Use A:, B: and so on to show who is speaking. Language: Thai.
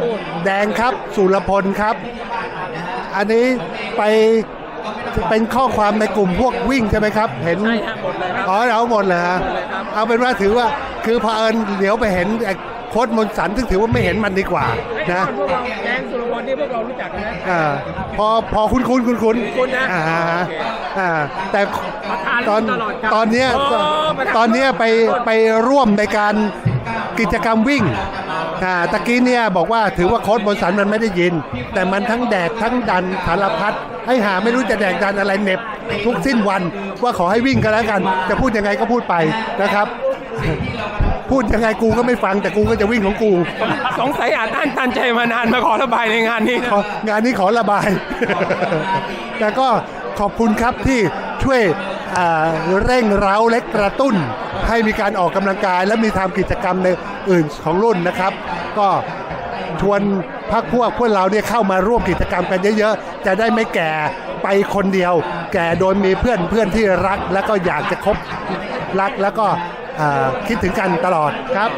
A: พูด
B: แดงครับสุรพลครับ อันนี้ไปเป็นข้อความในกลุ่มพวกวิ่งใช่ไหมครับ เห็น
A: ใช่ฮะหมดเลยครับ
B: อ๋อเอาหมดเลยฮะ
A: หมดเลยครับ
B: เอาเป็นว่าถือว่าคือพอเผอิญเดี๋ยวไปเห็นไอ้โค้ดมนต์สันซึ่งถือว่าไม่เห็นมันดีกว่า
A: ไอ้
B: นะ
A: พวกเราแก๊งสุรพลที่พวกเรารู้จักนะ
B: อ่าพอพอคุ้นคุ้นคุ้นคุ้น
A: คุ้นนะ
B: อ่าฮะ
A: โอเค
B: อ่าแต่
A: ประธาน
B: ตอน
A: ตลอดครับ
B: ตอนเนี้ย
A: โอ้ประธาน
B: ตอนเนี้ยไปไปร่วมในการกิจกรรมวิ่ง อ่าตะกี้เนี่ยบอกว่าถือว่าโค้ดบนสันมันไม่ได้ยิน แต่มันทั้งแดกทั้งดันสารพัดให้หาไม่รู้จะแดกดันอะไรเหน็บ ทุกสิ้นวันว่าขอให้วิ่งกันแล้วกัน จะพูดยังไงก็พูดไปนะครับ พูดยังไงกูก็ไม่ฟังแต่กูก็จะวิ่งของกู
A: สงสัยอาจต้านตันใจมานานมาขอระบายในงานนี้
B: ของานนี้ขอระบาย แต่ก็ขอบคุณครับที่ช่วยอ่า เร่งเร้าและกระตุ้น ให้มีการออกกำลังกาย และมีทำกิจกรรมในอื่นของรุ่นนะครับ ก็ชวนพักพวกพวกเราเนี่ยเข้ามาร่วมกิจกรรมกันเยอะๆ จะได้ไม่แก่ไปคนเดียว แก่โดยมีเพื่อนเพื่อนที่รัก แล้วก็อยากจะคบรักแล้วก็คิดถึงกันตลอดครับ